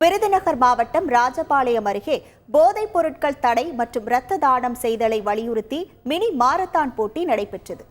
விருதுநகர் மாவட்டம் ராஜபாளையம் அருகே போதைப் பொருட்கள் தடை மற்றும் இரத்த தானம் செய்தலை வலியுறுத்தி மினி மாரத்தான் போட்டி நடைபெற்றது.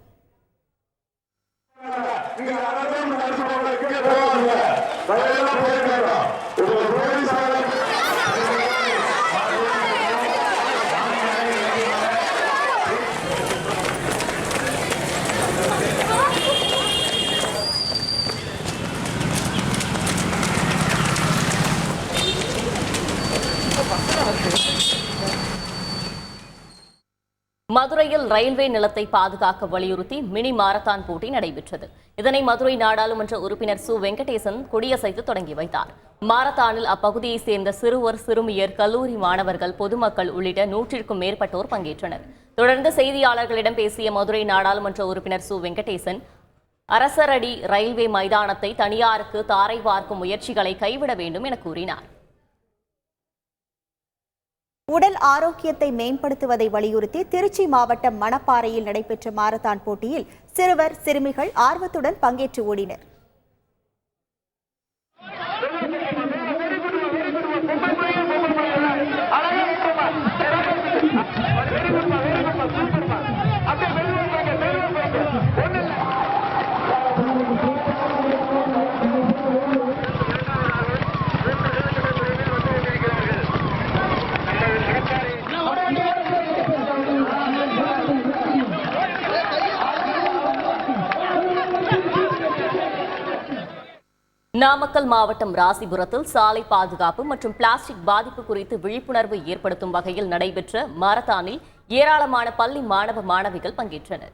மதுரையில் ரயில்வே நிலத்தை பாதுகாக்க வலியுறுத்தி மினி மாரத்தான் போட்டி நடைபெற்றது. இதனை மதுரை நாடாளுமன்ற உறுப்பினர் சு. வெங்கடேசன் கொடியசைத்து தொடங்கி வைத்தார். மாரத்தானில் அப்பகுதியைச் சேர்ந்த சிறுவர் சிறுமியர் கல்லூரி மாணவர்கள் பொதுமக்கள் உள்ளிட்ட நூற்றிற்கும் மேற்பட்டோர் பங்கேற்றனர். தொடர்ந்து செய்தியாளர்களிடம் பேசிய மதுரை நாடாளுமன்ற உறுப்பினர் சு. வெங்கடேசன் அரசரடி ரயில்வே மைதானத்தை தனியாருக்கு தாரை பார்க்கும் முயற்சிகளை கைவிட வேண்டும் என கூறினார். உடல் ஆரோக்கியத்தை மேம்படுத்துவதை வலியுறுத்தி திருச்சி மாவட்டம் மணப்பாறையில் நடைபெற்ற மாரத்தான் போட்டியில் சிறுவர் சிறுமிகள் ஆர்வத்துடன் பங்கேற்று ஓடினர். நாமக்கல் மாவட்டம் ராசிபுரத்தில் சாலை பாதுகாப்பு மற்றும் பிளாஸ்டிக் பாதிப்பு குறித்து விழிப்புணர்வு ஏற்படுத்தும் வகையில் நடைபெற்ற மாரத்தானில் ஏராளமான பள்ளி மாணவ மாணவிகள் பங்கேற்றனர்.